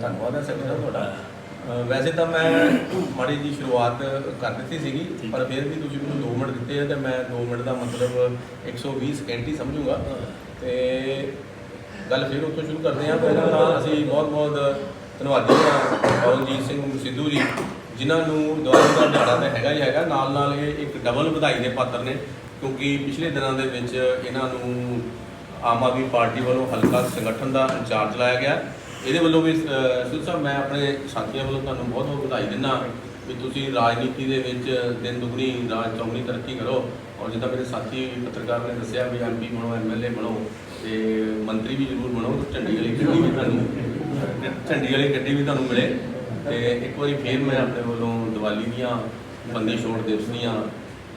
ਧੰਨਵਾਦ ਹੈ ਸੈਕਟਰੀ ਸਾਹਿਬ ਤੁਹਾਡਾ। ਵੈਸੇ ਤਾਂ ਮੈਂ ਮਾੜੀ ਜੀ ਸ਼ੁਰੂਆਤ ਕਰ ਦਿੱਤੀ ਸੀਗੀ ਪਰ ਫਿਰ ਵੀ ਤੁਸੀਂ ਮੈਨੂੰ 2 ਮਿੰਟ ਦਿੱਤੇ ਆ ਤੇ ਮੈਂ 2 ਮਿੰਟ ਦਾ ਮਤਲਬ 120 ਸਕਿੰਟ ਹੀ ਸਮਝੂਗਾ। ਤੇ ਗੱਲ ਫਿਰ ਉੱਥੋਂ ਸ਼ੁਰੂ ਕਰਦੇ ਹਾਂ। ਪਹਿਲਾਂ ਤਾਂ ਅਸੀਂ ਬਹੁਤ ਬਹੁਤ ਧੰਨਵਾਦੀ ਹਾਂ ਪਵਨਜੀਤ ਸਿੰਘ ਸਿੱਧੂ ਜੀ ਜਿਨ੍ਹਾਂ ਨੂੰ ਦੁਆਰਾ ਦਾ ਦਿਹਾੜਾ ਤਾਂ ਹੈਗਾ ਹੀ ਹੈਗਾ। ਨਾਲ ਨਾਲ ਇਹ ਇੱਕ ਡਬਲ ਵਧਾਈ ਦੇ ਪਾਤਰ ਨੇ ਕਿਉਂਕਿ ਪਿਛਲੇ ਦਿਨਾਂ ਦੇ ਵਿੱਚ ਇਹਨਾਂ ਨੂੰ ਆਮ ਆਦਮੀ ਪਾਰਟੀ ਵੱਲੋਂ ਹਲਕਾ ਸੰਗਠਨ ਦਾ ਇੰਚਾਰਜ ਲਾਇਆ ਗਿਆ। ਇਹਦੇ ਵੱਲੋਂ ਵੀ ਅਹ, ਸਿੱਧੂ ਸਾਹਿਬ ਮੈਂ ਆਪਣੇ ਸਾਥੀਆਂ ਵੱਲੋਂ ਤੁਹਾਨੂੰ ਬਹੁਤ ਬਹੁਤ ਵਧਾਈ ਦਿੰਦਾ ਵੀ ਤੁਸੀਂ ਰਾਜਨੀਤੀ ਦੇ ਵਿੱਚ ਦਿਨ ਦੁਗਣੀ ਰਾਜ ਚੌਗਣੀ ਤਰੱਕੀ ਕਰੋ ਔਰ ਜਿੱਦਾਂ ਮੇਰੇ ਸਾਥੀ ਪੱਤਰਕਾਰ ਨੇ ਦੱਸਿਆ ਵੀ ਐਮਪੀ ਬਣੋ ਐਮਐਲਏ ਬਣੋ ਤੇ ਮੰਤਰੀ ਵੀ ਜ਼ਰੂਰ ਬਣੋ ਝੰਡੀ ਵਾਲੀ ਗੱਡੀ ਵੀ ਤੁਹਾਨੂੰ ਝੰਡੀ ਵਾਲੀ ਗੱਡੀ ਵੀ ਤੁਹਾਨੂੰ ਮਿਲੇ। ਤੇ ਇੱਕ ਵਾਰੀ ਫੇਰ ਮੈਂ ਆਪਣੇ ਵੱਲੋਂ ਦੀਵਾਲੀ ਦੀਆਂ ਬੰਦੀ ਛੋੜ ਦਿਵਸ ਦੀਆਂ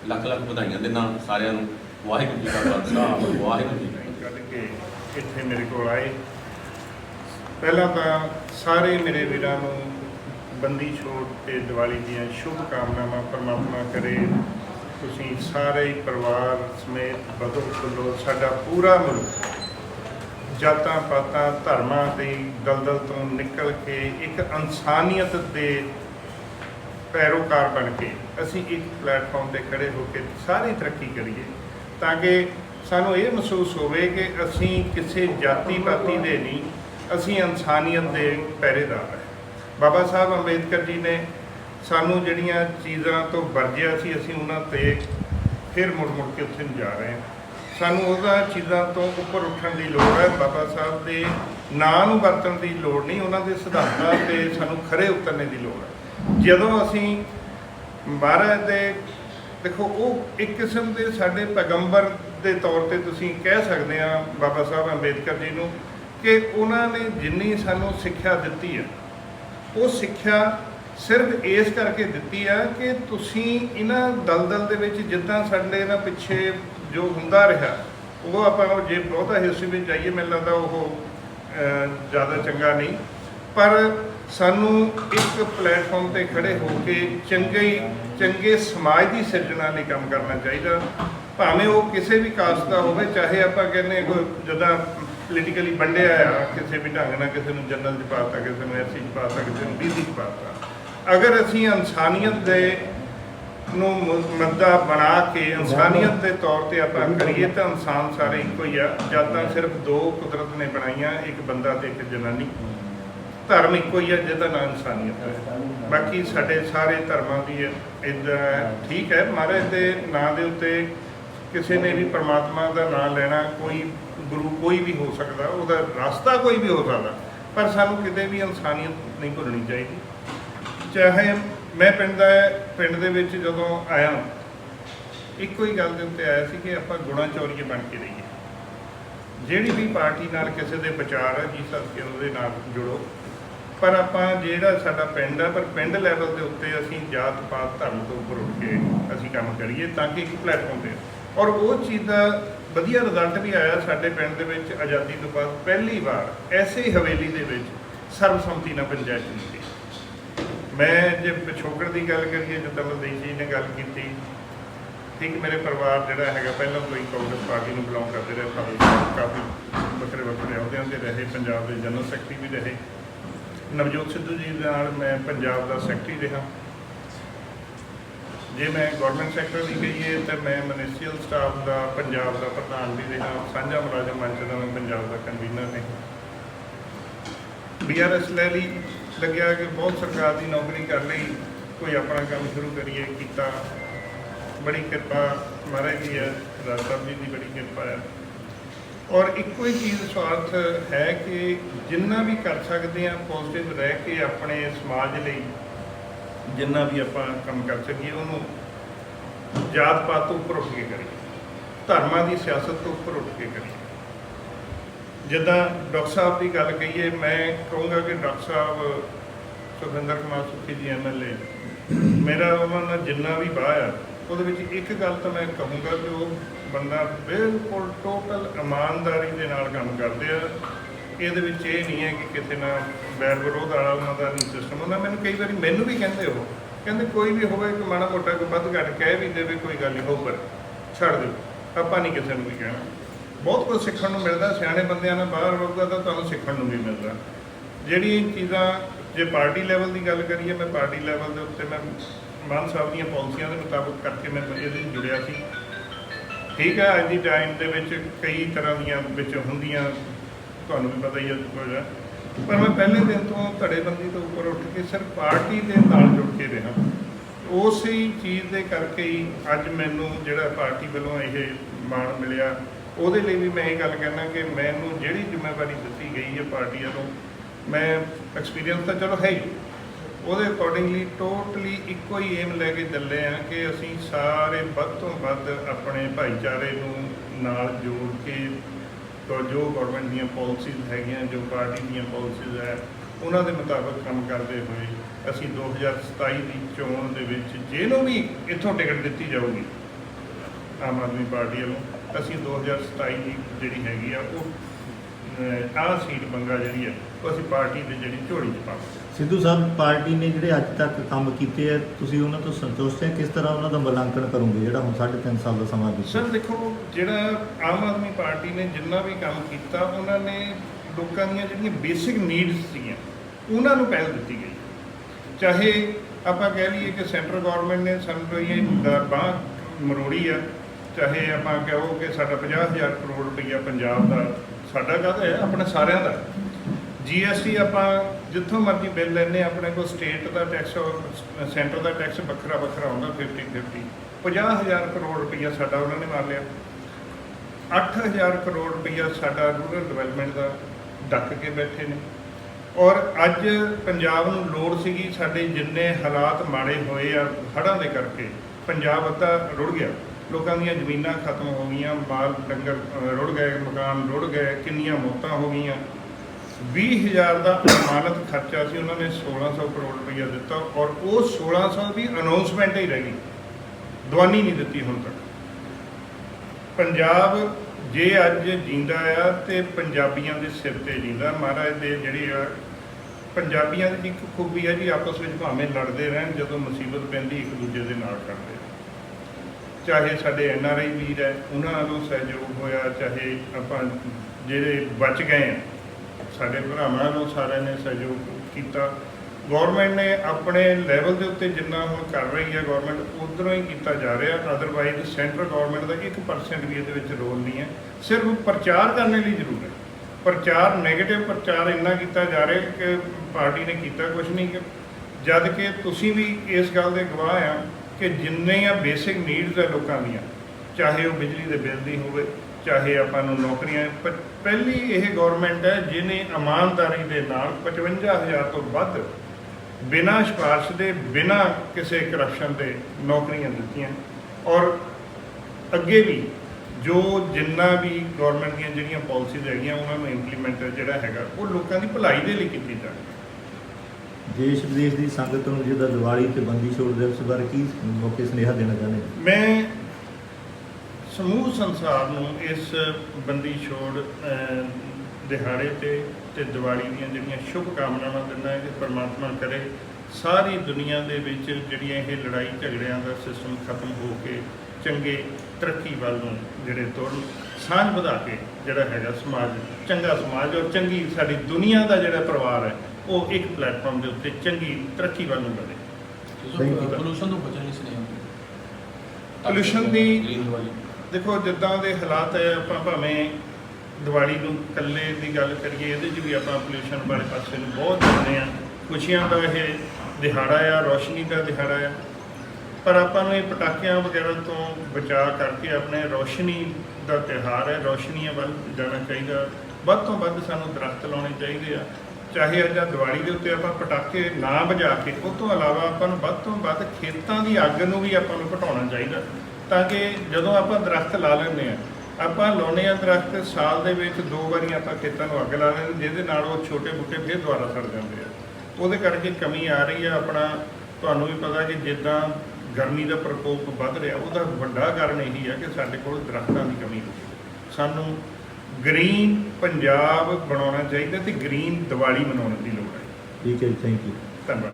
ਲੱਖ ਲੱਖ ਵਧਾਈਆਂ ਦਿੰਦਾ ਸਾਰਿਆਂ ਨੂੰ। ਵਾਹਿਗੁਰੂ ਜੀ ਕਾ ਖਾਲਸਾ ਵਾਹਿਗੁਰੂ ਜੀ ਕੀ ਫਤਿਹ। ਇੱਥੇ ਮੇਰੇ ਕੋਲ ਆਏ। ਪਹਿਲਾਂ ਤਾਂ ਸਾਰੇ ਮੇਰੇ ਵੀਰਾਂ ਨੂੰ ਬੰਦੀ ਛੋੜ ਤੇ ਦੀਵਾਲੀ ਦੀਆਂ ਸ਼ੁਭ ਕਾਮਨਾਵਾਂ ਪਰਮਾਤਮਾ ਕਰੇ। ਤੁਸੀਂ ਸਾਰੇ ਹੀ ਪਰਿਵਾਰ ਸਮੇਤ ਬਦੋ ਖੁੱਲੋ ਸਾਡਾ ਪੂਰਾ ਮੁਲਕ। ਜਾਤਾਂ ਪਾਤਾਂ ਧਰਮਾਂ ਦੀ ਦਲਦਲ ਤੋਂ ਨਿਕਲ ਕੇ ਇੱਕ ਇਨਸਾਨੀਅਤ ਦੇ ਪੈਰੋਕਾਰ ਬਣ ਕੇ ਅਸੀਂ ਇੱਕ ਪਲੇਟਫਾਰਮ ਤੇ ਖੜੇ ਹੋ ਕੇ ਸਾਰੀ ਤਰੱਕੀ ਕਰੀਏ ਤਾਂ ਕਿ ਸਾਨੂੰ ਇਹ ਮਹਿਸੂਸ ਹੋਵੇ ਕਿ ਅਸੀਂ ਕਿਸੇ ਜਾਤੀ ਪਾਤੀ ਦੇ ਨਹੀਂ ਅਸੀਂ ਇਨਸਾਨੀਅਤ ਦੇ ਪਹਿਰੇਦਾਰ ਹਾਂ। ਬਾਬਾ ਸਾਹਿਬ ਅੰਬੇਦਕਰ ਜੀ ਨੇ ਸਾਨੂੰ ਜਿਹੜੀਆਂ ਚੀਜ਼ਾਂ ਤੋਂ ਵਰਜਿਆ ਸੀ, ਅਸੀਂ ਉਹਨਾਂ ਤੇ ਫਿਰ ਮੁੜ ਮੁੜ ਕੇ ਉੱਥੇ ਨੂੰ ਜਾ ਰਹੇ ਹਾਂ। ਸਾਨੂੰ ਉਹਦਾ ਚੀਜ਼ਾਂ ਤੋਂ ਉੱਪਰ ਉੱਠਣ ਦੀ ਲੋੜ ਹੈ। ਬਾਬਾ ਸਾਹਿਬ ਦੇ ਨਾਂ ਨੂੰ ਵਰਤਣ ਦੀ ਲੋੜ ਨਹੀਂ, ਉਹਨਾਂ ਦੇ ਸਿਧਾਂਤਾਂ ਤੇ ਸਾਨੂੰ ਖਰੇ ਉਤਰਨੇ ਦੀ ਲੋੜ ਹੈ। ਜਦੋਂ ਅਸੀਂ ਮਹਾਰਾਜ ਦੇ, ਦੇਖੋ, ਉਹ ਇੱਕ ਕਿਸਮ ਦੇ ਸਾਡੇ ਪੈਗੰਬਰ ਦੇ ਤੌਰ ਤੇ ਤੁਸੀਂ ਕਹਿ ਸਕਦੇ ਆ ਬਾਬਾ ਸਾਹਿਬ ਅੰਬੇਦਕਰ ਜੀ ਨੂੰ ਕਿ ਉਹਨਾਂ ਨੇ ਜਿੰਨੀ ਸਾਨੂੰ ਸਿੱਖਿਆ ਦਿੱਤੀ ਹੈ, ਉਹ ਸਿੱਖਿਆ ਸਿਰਫ ਇਸ ਕਰਕੇ ਦਿੱਤੀ ਆ ਕਿ ਤੁਸੀਂ ਇਹਨਾਂ ਦਲਦਲ ਦੇ ਵਿੱਚ ਜਿੱਦਾਂ ਸਾਡੇ ਨਾਲ ਪਿੱਛੇ ਜੋ ਹੁੰਦਾ ਰਿਹਾ, ਉਹ ਆਪਾਂ ਜੇ ਬਹੁਤਾ ਹਿਸਟਰੀ ਵਿੱਚ ਜਾਈਏ, ਮੈਨੂੰ ਲੱਗਦਾ ਉਹ ਜ਼ਿਆਦਾ ਚੰਗਾ ਨਹੀਂ। ਪਰ ਸਾਨੂੰ ਇੱਕ ਪਲੇਟਫਾਰਮ ਤੇ ਖੜੇ ਹੋ ਕੇ ਚੰਗੇ ਚੰਗੇ ਸਮਾਜ ਦੀ ਸਿਰਜਣਾ ਲਈ ਕੰਮ ਕਰਨਾ ਚਾਹੀਦਾ। ਭਾਵੇਂ ਉਹ ਕਿਸੇ ਵੀ ਕਾਸਟ ਦਾ ਹੋਵੇ, ਚਾਹੇ ਆਪਾਂ ਕਹਿੰਦੇ ਹਾਂ ਕੋਈ ਜਦਾਂ ਪੋਲੀਟੀਕਲੀ ਵੰਡਿਆ ਆ, ਕਿਸੇ ਵੀ ਢੰਗ ਨਾਲ ਕਿਸੇ ਨੂੰ ਜਨਰਲ ਚ ਪਾਤਾ, ਕਿਸੇ ਨੂੰ ਐਸਸੀ ਚ ਪਾਤਾ, ਕਿਸੇ ਨੂੰ ਬੀਸੀ ਚ ਪਾਤਾ। ਅਗਰ ਅਸੀਂ ਇਨਸਾਨੀਅਤ ਦੇ ਨੂੰ ਮੱਦਾ ਬਣਾ ਕੇ ਇਨਸਾਨੀਅਤ ਦੇ ਤੌਰ ਤੇ ਆਪਾਂ ਕਰੀਏ, ਤਾਂ ਇਨਸਾਨ ਸਾਰੇ ਇੱਕੋ ਹੀ ਆ। ਜਦ ਤਾਂ ਸਿਰਫ ਦੋ ਕੁਦਰਤ ਨੇ ਬਣਾਈਆਂ, ਇੱਕ ਬੰਦਾ ਤੇ ਇੱਕ ਜਨਾਨੀ। ਧਰਮ ਇੱਕੋ ਹੀ ਆ, ਜਿਹਦਾ ਨਾਮ ਇਨਸਾਨੀਅਤ ਹੈ। ਬਾਕੀ ਸਾਡੇ ਸਾਰੇ ਧਰਮਾਂ ਦੀ ਇਦਾਂ ਠੀਕ ਹੈ। ਮਹਾਰਾਜ ਦੇ ਨਾਂ ਦੇ ਉੱਤੇ ਕਿਸੇ ਨੇ ਵੀ ਪ੍ਰਮਾਤਮਾ ਦਾ ਨਾਮ ਲੈਣਾ ਕੋਈ ਗੁਰੂ ਕੋਈ ਵੀ ਹੋ ਸਕਦਾ, ਉਹਦਾ ਰਸਤਾ ਕੋਈ ਵੀ ਹੋ ਸਕਦਾ, ਪਰ ਸਾਨੂੰ ਕਿਤੇ ਵੀ ਇਨਸਾਨੀਅਤ ਨਹੀਂ ਭੁੱਲਣੀ ਚਾਹੀਦੀ। ਚਾਹੇ ਮੈਂ ਪਿੰਡ ਦਾ, ਪਿੰਡ ਦੇ ਵਿੱਚ ਜਦੋਂ ਆਇਆ, ਇੱਕੋ ਹੀ ਗੱਲ ਦੇ ਉੱਤੇ ਆਇਆ ਸੀ ਕਿ ਆਪਾਂ ਗੁਣਾ ਚੋਰੀਏ ਬਣ ਕੇ ਰਹੀਏ। ਜਿਹੜੀ ਵੀ ਪਾਰਟੀ ਨਾਲ ਕਿਸੇ ਦੇ ਵਿਚਾਰ ਹੈ ਜੀ ਸਦਕੇ ਉਹਦੇ ਨਾਲ ਜੁੜੋ। ਪਰ ਆਪਾਂ ਜਿਹੜਾ ਸਾਡਾ ਪਿੰਡ ਹੈ ਪਰ ਪਿੰਡ ਲੈਵਲ ਦੇ ਉੱਤੇ ਅਸੀਂ ਜਾਤ ਪਾਤ ਧਰਮ ਤੋਂ ਉੱਪਰ ਉੱਠ ਕੇ ਅਸੀਂ ਕੰਮ ਕਰੀਏ ਤਾਂ ਕਿ ਇੱਕ ਪਲੇਟਫਾਰਮ ਦੇ ਔਰ ਉਹ ਚੀਜ਼ ਦਾ ਵਧੀਆ ਰਿਜ਼ਲਟ ਵੀ ਆਇਆ ਸਾਡੇ ਪਿੰਡ ਦੇ ਵਿੱਚ ਆਜ਼ਾਦੀ ਤੋਂ ਬਾਅਦ ਪਹਿਲੀ ਵਾਰ ਐਸੇ ਹਵੇਲੀ ਦੇ ਵਿੱਚ ਸਰਬਸੰਮਤੀ ਨਾਲ ਪੰਚਾਇਤ ਚੁਣੀ ਗਈ। ਮੈਂ ਜੇ ਪਿਛੋਕੜ ਦੀ ਗੱਲ ਕਰੀਏ, ਜਿੱਦਾਂ ਮਲਦੇਵ ਜੀ ਨੇ ਗੱਲ ਕੀਤੀ ਠੀਕ ਮੇਰੇ ਪਰਿਵਾਰ ਜਿਹੜਾ ਹੈਗਾ, ਪਹਿਲਾਂ ਤੋਂ ਹੀ ਕਾਂਗਰਸ ਪਾਰਟੀ ਨੂੰ ਬਿਲੋਂਗ ਕਰਦੇ ਰਹੇ ਸਾਡੇ ਕਾਫੀ ਵੱਖਰੇ ਵੱਖਰੇ ਅਹੁਦਿਆਂ ਤੇ ਰਹੇ, ਪੰਜਾਬ ਦੇ ਜਨਰਲ ਸੈਕਟਰੀ ਵੀ ਰਹੇ। ਨਵਜੋਤ ਸਿੱਧੂ ਜੀ ਦੇ ਨਾਲ ਮੈਂ ਪੰਜਾਬ ਦਾ ਸੈਕਟਰੀ ਰਿਹਾ। ਜੇ ਮੈਂ ਗਵਰਨਮੈਂਟ ਸੈਕਟਰ ਦੀ ਕਹੀਏ ਤਾਂ ਮੈਂ ਮਿਨਿਸਟਰੀਅਲ ਸਟਾਫ ਦਾ, ਪੰਜਾਬ ਦਾ ਪ੍ਰਧਾਨ ਵੀ ਰਿਹਾ। ਸਾਂਝਾ ਮੁਲਾਜ਼ਮ ਮੰਚ ਦਾ ਮੈਂ ਪੰਜਾਬ ਦਾ ਕਨਵੀਨਰ ਰਿਹਾ। ਬੀਆਰਐਸ ਲੈ ਲਈ। ਲੱਗਿਆ ਕਿ ਬਹੁਤ ਸਰਕਾਰ ਦੀ ਨੌਕਰੀ ਕਰ ਲਈ। ਕੋਈ ਆਪਣਾ ਕੰਮ ਸ਼ੁਰੂ ਕਰੀਏ, ਕੀਤਾ। ਬੜੀ ਕਿਰਪਾ, ਮਹਾਰਾਜ ਦੀ ਹੈ ਰਾਜ ਸਾਹਿਬ ਜੀ ਦੀ ਬੜੀ ਕਿਰਪਾ ਹੈ। ਔਰ ਇੱਕੋ ਹੀ ਚੀਜ਼ ਸਵਾਰਥ ਹੈ ਕਿ ਜਿੰਨਾ ਵੀ ਕਰ ਸਕਦੇ ਆ ਪੋਜ਼ਿਟਿਵ ਰਹਿ ਕੇ ਆਪਣੇ ਸਮਾਜ ਲਈ ਜਿੰਨਾ ਵੀ ਆਪਾਂ ਕੰਮ ਕਰ ਸਕੀਏ, ਉਹਨੂੰ ਜਾਤ ਪਾਤ ਤੋਂ ਉੱਪਰ ਉੱਠ ਕੇ ਕਰੀਏ। ਧਰਮਾਂ ਦੀ ਸਿਆਸਤ ਤੋਂ ਉੱਪਰ ਉੱਠ ਕੇ ਕਰੀਏ। ਜਿੱਦਾਂ ਡਾਕਟਰ ਸਾਹਿਬ ਦੀ ਗੱਲ ਕਹੀਏ, ਮੈਂ ਕਹੂੰਗਾ ਕਿ ਡਾਕਟਰ ਸਾਹਿਬ ਸੁਖਿੰਦਰ ਕੁਮਾਰ ਸੁੱਖੀ ਜੀ ਐਮਐਲਏ ਮੇਰਾ ਉਹਨਾਂ ਨਾਲ ਜਿੰਨਾ ਵੀ ਵਾਹ ਆ, ਉਹਦੇ ਵਿੱਚ ਇੱਕ ਗੱਲ ਤਾਂ ਮੈਂ ਕਹੂੰਗਾ ਕਿ ਉਹ ਬੰਦਾ ਬਿਲਕੁਲ ਟੋਟਲ ਇਮਾਨਦਾਰੀ ਦੇ ਨਾਲ ਕੰਮ ਕਰਦੇ ਆ। ਇਹਦੇ ਵਿੱਚ ਇਹ ਨਹੀਂ ਹੈ ਕਿ ਕਿਸੇ ਨਾਲ ਵੈਰ ਵਿਰੋਧ ਵਾਲਾ ਉਹਨਾਂ ਦਾ ਨਹੀਂ ਸਿਸਟਮ ਹੁੰਦਾ। ਮੈਨੂੰ ਕਈ ਵਾਰੀ ਮੈਨੂੰ ਵੀ ਕਹਿੰਦੇ ਉਹ, ਕਹਿੰਦੇ ਕੋਈ ਵੀ ਹੋਵੇ ਕਿ ਮਾੜਾ ਮੋਟਾ ਕੋਈ ਵੱਧ ਘੱਟ ਕਹਿ ਵੀ ਦੇਵੇ, ਕੋਈ ਗੱਲ ਨਹੀਂ, ਹੋਊ ਪਰ ਛੱਡ ਦਿਓ। ਆਪਾਂ ਨਹੀਂ ਕਿਸੇ ਨੂੰ ਵੀ ਕਹਿਣਾ। ਬਹੁਤ ਕੁਝ ਸਿੱਖਣ ਨੂੰ ਮਿਲਦਾ, ਸਿਆਣੇ ਬੰਦਿਆਂ ਨਾਲ ਬਾਹਰ ਰਹੂਗਾ ਤਾਂ ਤੁਹਾਨੂੰ ਸਿੱਖਣ ਨੂੰ ਵੀ ਮਿਲਦਾ। ਜਿਹੜੀ ਚੀਜ਼ਾਂ, ਜੇ ਪਾਰਟੀ ਲੈਵਲ ਦੀ ਗੱਲ ਕਰੀਏ, ਮੈਂ ਪਾਰਟੀ ਲੈਵਲ ਦੇ ਉੱਤੇ ਮੈਂ ਮਾਨ ਸਾਹਿਬ ਦੀਆਂ ਪਾਲਿਸੀਆਂ ਦੇ ਮੁਤਾਬਕ ਕਰਕੇ ਮੈਂ ਇਹਦੇ ਨਾਲ ਜੁੜਿਆ ਸੀ। ਠੀਕ ਹੈ ਅੱਜ ਦੀ ਟਾਈਮ ਦੇ ਵਿੱਚ ਕਈ ਤਰ੍ਹਾਂ ਦੀਆਂ ਵਿੱਚ ਹੁੰਦੀਆਂ, ਤੁਹਾਨੂੰ ਵੀ ਪਤਾ ਹੀ ਹੈ ਕੁਝ ਹੈ। ਪਰ ਮੈਂ ਪਹਿਲੇ ਦਿਨ ਤੋਂ ਧੜੇਬੰਦੀ ਤੋਂ ਉੱਪਰ ਉੱਠ ਕੇ ਸਿਰਫ ਪਾਰਟੀ ਦੇ ਨਾਲ ਜੁੜ ਕੇ ਰਿਹਾ। ਉਸੇ ਚੀਜ਼ ਦੇ ਕਰਕੇ ਹੀ ਅੱਜ ਮੈਨੂੰ ਜਿਹੜਾ ਪਾਰਟੀ ਵੱਲੋਂ ਇਹ ਮਾਣ ਮਿਲਿਆ, ਉਹਦੇ ਲਈ ਵੀ ਮੈਂ ਇਹ ਗੱਲ ਕਹਿਣਾ ਕਿ ਮੈਨੂੰ ਜਿਹੜੀ ਜ਼ਿੰਮੇਵਾਰੀ ਦਿੱਤੀ ਗਈ ਹੈ ਪਾਰਟੀ ਵੱਲੋਂ ਮੈਂ ਐਕਸਪੀਰੀਅੰਸ ਤਾਂ ਚਲੋ ਹੈ ਹੀ। ਉਹਦੇ ਅਕੋਰਡਿੰਗਲੀ ਟੋਟਲੀ ਇੱਕੋ ਹੀ ਏਮ ਲੈ ਕੇ ਚੱਲੇ ਆ ਕਿ ਅਸੀਂ ਸਾਰੇ ਵੱਧ ਤੋਂ ਵੱਧ ਆਪਣੇ ਭਾਈਚਾਰੇ ਨੂੰ ਨਾਲ ਜੋੜ ਕੇ ਤੋ ਜੋ ਗਵਰਨਮੈਂਟ ਦੀਆਂ ਪਾਲਿਸੀਜ਼ ਹੈਗੀਆਂ, ਜੋ ਪਾਰਟੀ ਦੀਆਂ ਪਾਲਿਸੀਜ਼ ਹੈ, ਉਹਨਾਂ ਦੇ ਮੁਤਾਬਕ ਕੰਮ ਕਰਦੇ ਹੋਏ ਅਸੀਂ 2027 ਦੀ ਚੋਣ ਦੇ ਵਿੱਚ ਜਿਹਨੂੰ ਵੀ ਇੱਥੋਂ ਟਿਕਟ ਦਿੱਤੀ ਜਾਊਗੀ। ਆਮ ਆਦਮੀ ਪਾਰਟੀ ਵੱਲੋਂ ਅਸੀਂ 2027 ਦੀ ਜਿਹੜੀ ਹੈਗੀ ਆ, ਉਹ ਆਹ ਸੀਟ ਬੰਗਾ ਜਿਹੜੀ ਆ, ਉਹ ਅਸੀਂ ਪਾਰਟੀ ਦੇ ਜਿਹੜੀ ਝੋਲੀ 'ਚ ਪਾਵਾਂਗੇ। ਸਿੱਧੂ ਸਾਹਿਬ ਪਾਰਟੀ ਨੇ ਜਿਹੜੇ ਅੱਜ ਤੱਕ ਕੰਮ ਕੀਤੇ ਆ, ਤੁਸੀਂ ਉਹਨਾਂ ਤੋਂ ਸੰਤੁਸ਼ਟ ਹੈ ਕਿਸ ਤਰ੍ਹਾਂ ਉਹਨਾਂ ਦਾ ਮੁਲਾਂਕਣ ਕਰੋਗੇ ਜਿਹੜਾ ਹੁਣ 3.5 ਸਾਲ ਦਾ ਸਮਾਂ ਬੀਤਿਆ? ਸਰ, ਦੇਖੋ, ਜਿਹੜਾ ਆਮ ਆਦਮੀ ਪਾਰਟੀ ਨੇ ਜਿੰਨਾ ਵੀ ਕੰਮ ਕੀਤਾ, ਉਹਨਾਂ ਨੇ ਲੋਕਾਂ ਦੀਆਂ ਜਿਹੜੀਆਂ ਬੇਸਿਕ ਨੀਡਸ ਸੀਗੀਆਂ, ਉਹਨਾਂ ਨੂੰ ਪਹਿਲ ਦਿੱਤੀ ਗਈ। ਚਾਹੇ ਆਪਾਂ ਕਹਿ ਲਈਏ ਕਿ ਸੈਂਟਰ ਗਵਰਨਮੈਂਟ ਨੇ ਸਾਨੂੰ ਇਹ ਬਾਹ ਮਰੋੜੀ ਆ, ਚਾਹੇ ਆਪਾਂ ਕਹੋ ਕਿ ਸਾਡਾ 50000 ਕਰੋੜ ਰੁਪਈਆ ਪੰਜਾਬ ਦਾ ਸਾਡਾ ਕਾਹਦਾ ਹੈ? ਆਪਣੇ ਸਾਰਿਆਂ ਦਾ। ਜੀਐਸਟੀ ਆਪਾਂ ਜਿੱਥੋਂ ਮਰਜ਼ੀ ਬਿੱਲ ਲੈਨੇ ਆਪਣੇ ਕੋਲ ਸਟੇਟ ਦਾ ਟੈਕਸ ਔਰ ਸੈਂਟਰ ਦਾ ਟੈਕਸ ਵੱਖਰਾ ਵੱਖਰਾ ਆਉਂਦਾ 50 50 50000 ਕਰੋੜ ਰੁਪਈਆ ਸਾਡਾ ਉਹਨਾਂ ਨੇ ਮਾਰ ਲਿਆ। 8000 ਕਰੋੜ ਰੁਪਈਆ ਸਾਡਾ ਰੂਰਲ ਡਿਵੈਲਪਮੈਂਟ ਦਾ ਡੱਕ ਕੇ ਬੈਠੇ ਨੇ। ਔਰ ਅੱਜ ਪੰਜਾਬ ਨੂੰ ਲੋੜ ਸੀਗੀ ਸਾਡੇ ਜਿੰਨੇ ਹਾਲਾਤ ਮਾੜੇ ਹੋਏ ਆ ਹੜ੍ਹਾਂ ਦੇ ਕਰਕੇ, ਪੰਜਾਬ ਅੱਧਾ ਰੁੜ ਗਿਆ। ਲੋਕਾਂ ਦੀਆਂ ਜ਼ਮੀਨਾਂ ਖਤਮ ਹੋ ਗਈਆਂ, ਮਾਲ ਡੰਗਰ ਰੁੜ ਗਏ, ਮਕਾਨ ਰੁੜ ਗਏ, ਕਿੰਨੀਆਂ ਮੌਤਾਂ ਹੋ ਗਈਆਂ। 20000 ਦਾ ਅਮਾਨਤ ਖਰਚਾ ਸੀ, ਉਹਨਾਂ ਨੇ 1600 ਕਰੋੜ ਰੁਪਈਆ ਦਿੱਤਾ ਔਰ ਉਹ 1600 ਦੀ ਅਨਾਉਂਸਮੈਂਟ ਹੀ ਰਹਿ। ਗਈ ਦਵਾਨੀ ਨਹੀਂ ਦਿੱਤੀ ਹੁਣ ਤੱਕ। ਪੰਜਾਬ ਜੇ ਅੱਜ ਜਿੰਦਾ ਆ ਤੇ ਪੰਜਾਬੀਆਂ ਦੇ ਸਿਰ ਤੇ ਜਿੰਦਾ। ਮਹਾਰਾਜ ਦੇ ਜਿਹੜੀ ਆ, ਪੰਜਾਬੀਆਂ ਦੀ ਇੱਕ ਖੂਬੀ ਹੈ ਜੀ, ਆਪਸ ਵਿੱਚ ਭਾਵੇਂ ਲੜਦੇ ਰਹਿਣ, ਜਦੋਂ ਮੁਸੀਬਤ ਪੈਂਦੀ, ਇੱਕ ਦੂਜੇ ਦੇ ਨਾਲ ਕਰਦੇ ਆ। ਚਾਹੇ ਸਾਡੇ ਐਨ ਆਰ ਆਈ ਵੀਰ ਹੈ, ਉਹਨਾਂ ਨਾਲੋਂ ਸਹਿਯੋਗ ਹੋਇਆ, ਚਾਹੇ ਆਪਾਂ ਜਿਹੜੇ ਬਚ ਗਏ ਆ। ਸਾਡੇ ਭਰਾਵਾਂ ਨੂੰ ਸਾਰਿਆਂ ਨੇ ਸਹਿਯੋਗ ਕੀਤਾ। ਗਵਰਨਮੈਂਟ ਨੇ ਆਪਣੇ ਲੈਵਲ ਦੇ ਉੱਤੇ ਜਿੰਨਾ ਹੁਣ ਕਰ ਰਹੀ ਹੈ ਗਵਰਨਮੈਂਟ ਉਧਰੋਂ ਹੀ ਕੀਤਾ ਜਾ ਰਿਹਾ। ਅਦਰਵਾਈਜ਼ ਸੈਂਟਰ ਗਵਰਨਮੈਂਟ ਦਾ 1% ਵੀ ਇਹਦੇ ਵਿੱਚ ਰੋਲ ਨਹੀਂ ਹੈ। ਸਿਰਫ ਪ੍ਰਚਾਰ ਕਰਨ ਲਈ ਜ਼ਰੂਰ ਹੈ। ਪ੍ਰਚਾਰ 네ਗੇਟਿਵ ਪ੍ਰਚਾਰ ਇੰਨਾ ਕੀਤਾ ਜਾ ਰਿਹਾ ਕਿ ਪਾਰਟੀ ਨੇ ਕੀਤਾ ਕੁਝ ਨਹੀਂ ਕਿ ਜਦ ਕਿ ਤੁਸੀਂ ਵੀ ਇਸ ਗੱਲ ਦੇ ਗਵਾਹ ਆ ਕਿ ਜਿੰਨੀਆਂ ਬੇਸਿਕ ਨੀਡਸ ਹੈ ਲੋਕਾਂ ਦੀਆਂ, ਚਾਹੇ ਉਹ ਬਿਜਲੀ ਦੇ ਬਿੱਲ ਦੀ ਹੋਵੇ ਚਾਹੇ ਆਪਾਂ ਨੂੰ ਨੌਕਰੀਆਂ ਪ- ਪਹਿਲੀ ਇਹ ਗਵਰਨਮੈਂਟ ਹੈ ਜਿਹਨੇ ਇਮਾਨਦਾਰੀ ਦੇ ਨਾਲ 55000 ਤੋਂ ਵੱਧ ਬਿਨਾਂ ਸਿਫਾਰਿਸ਼ ਦੇ ਬਿਨਾਂ ਕਿਸੇ ਕਰਪਸ਼ਨ ਦੇ ਨੌਕਰੀਆਂ ਦਿੱਤੀਆਂ ਔਰ ਅੱਗੇ ਵੀ ਜੋ ਜਿੰਨਾ ਵੀ ਗਵਰਨਮੈਂਟ ਦੀਆਂ ਜਿਹੜੀਆਂ ਪਾਲਿਸੀਜ਼ ਹੈਗੀਆਂ ਉਹਨਾਂ ਨੂੰ ਇੰਪਲੀਮੈਂਟ ਜਿਹੜਾ ਹੈਗਾ ਉਹ ਲੋਕਾਂ ਦੀ ਭਲਾਈ ਦੇ ਲਈ ਕੀਤੀ ਜਾਵੇ ਦੇਸ਼ ਵਿਦੇਸ਼ ਦੀ ਸੰਗਤ ਨੂੰ ਜਿਹਦਾ ਦੀਵਾਲੀ ਤੇ ਬੰਦੀ ਛੋੜ ਦਿਵਸ ਬਾਰੇ ਕੀ ਮੌਕੇ ਸੁਨੇਹਾ ਦੇਣਾ ਚਾਹੁੰਦੇ ਹੋ? ਮੈਂ ਸਮੂਹ ਸੰਸਾਰ ਨੂੰ ਇਸ ਬੰਦੀ ਛੋੜ ਦਿਹਾੜੇ ਤੇ ਤੇ ਦੀਵਾਲੀ ਦੀਆਂ ਜਿਹੜੀਆਂ ਸ਼ੁਭ ਕਾਮਨਾਵਾਂ ਦਿੰਦਾ ਹੈ ਕਿ ਪਰਮਾਤਮਾ ਕਰੇ ਸਾਰੀ ਦੁਨੀਆ ਦੇ ਵਿੱਚ ਜਿਹੜੀਆਂ ਇਹ ਲੜਾਈ ਝਗੜਿਆਂ ਦਾ ਸਿਸਟਮ ਖਤਮ ਹੋ ਕੇ ਚੰਗੇ ਤਰੱਕੀ ਵੱਲ ਨੂੰ ਜਿਹੜੇ ਤੁਰਨ ਸਾਂਝ ਵਧਾ ਕੇ ਜਿਹੜਾ ਹੈਗਾ ਸਮਾਜ ਚੰਗਾ ਸਮਾਜ ਔਰ ਚੰਗੀ ਸਾਡੀ ਦੁਨੀਆ ਦਾ ਜਿਹੜਾ ਪਰਿਵਾਰ ਹੈ ਉਹ ਇੱਕ ਪਲੇਟਫਾਰਮ ਦੇ ਉੱਤੇ ਚੰਗੀ ਤਰੱਕੀ ਵੱਲ ਨੂੰ ਵਧੇ. ਪੋਲੂਸ਼ਨ ਤੋਂ ਬਚਣ ਲਈ ਸੁਨੇਹਾ Pollution ਦੀ- ਦੇਖੋ, ਜਿੱਦਾਂ ਦੇ ਹਾਲਾਤ ਹੈ, ਆਪਾਂ ਭਾਵੇਂ ਦੀਵਾਲੀ ਨੂੰ ਇਕੱਲੇ ਦੀ ਗੱਲ ਕਰੀਏ, ਇਹਦੇ 'ਚ ਵੀ ਆਪਾਂ ਪੋਲਿਊਸ਼ਨ ਵਾਲੇ ਪਾਸੇ ਨੂੰ ਬਹੁਤ ਜਾਂਦੇ ਆ ਖੁਸ਼ੀਆਂ ਦਾ ਇਹ ਦਿਹਾੜਾ ਆ, ਰੋਸ਼ਨੀ ਦਾ ਦਿਹਾੜਾ ਆ। ਪਰ ਆਪਾਂ ਨੂੰ ਇਹ ਪਟਾਕਿਆਂ ਵਗੈਰਾ ਤੋਂ ਬਚਾ ਕਰਕੇ ਆਪਣੇ ਰੋਸ਼ਨੀ ਦਾ ਤਿਉਹਾਰ ਹੈ, ਰੋਸ਼ਨੀਆਂ ਵੱਲ ਜਾਣਾ ਚਾਹੀਦਾ। ਵੱਧ ਤੋਂ ਵੱਧ ਸਾਨੂੰ ਦਰਖਤ ਲਾਉਣੇ ਚਾਹੀਦੇ ਆ। ਚਾਹੇ ਅੱਜ ਦੀਵਾਲੀ ਦੇ ਉੱਤੇ ਆਪਾਂ ਪਟਾਕੇ ਨਾ ਵਜਾ ਕੇ, ਉਹ ਤੋਂ ਇਲਾਵਾ ਆਪਾਂ ਨੂੰ ਵੱਧ ਤੋਂ ਵੱਧ ਖੇਤਾਂ ਦੀ ਅੱਗ ਨੂੰ ਵੀ ਆਪਾਂ ਨੂੰ ਘਟਾਉਣਾ ਚਾਹੀਦਾ। ਤਾਂ ਕਿ ਜਦੋਂ ਆਪਾਂ ਦਰਖਤ ਲਾ ਲੈਂਦੇ ਆ ਆਪਾਂ ਲਾਉਣੇ ਆ ਦਰਖਤ ਸਾਲ ਦੇ ਵਿੱਚ ਦੋ ਵਾਰੀ ਆਪਾਂ ਖੇਤਾਂ ਨੂੰ ਅੱਗ ਲਾ ਲੈਂਦੇ ਜਿਹਦੇ ਨਾਲ ਉਹ ਛੋਟੇ ਬੂਟੇ ਫਿਰ ਦੁਬਾਰਾ ਸੜ ਜਾਂਦੇ ਆ। ਉਹਦੇ ਕਰਕੇ ਕਮੀ ਆ ਰਹੀ ਆ ਆਪਣਾ ਤੁਹਾਨੂੰ ਵੀ ਪਤਾ ਕਿ ਜਿੱਦਾਂ ਗਰਮੀ ਦਾ ਪ੍ਰਕੋਪ ਵੱਧ ਰਿਹਾ ਉਹਦਾ ਵੱਡਾ ਕਾਰਨ ਇਹੀ ਆ ਕਿ ਸਾਡੇ ਕੋਲ ਦਰਖਤਾਂ ਦੀ ਕਮੀ ਸਾਨੂੰ ਗ੍ਰੀਨ ਪੰਜਾਬ ਬਣਾਉਣਾ ਚਾਹੀਦਾ ਤੇ ਗ੍ਰੀਨ ਦੀਵਾਲੀ ਮਨਾਉਣ ਦੀ ਲੋੜ ਹੈ ਠੀਕ ਹੈ ਥੈਂਕ ਯੂ ਧੰਨਵਾਦ।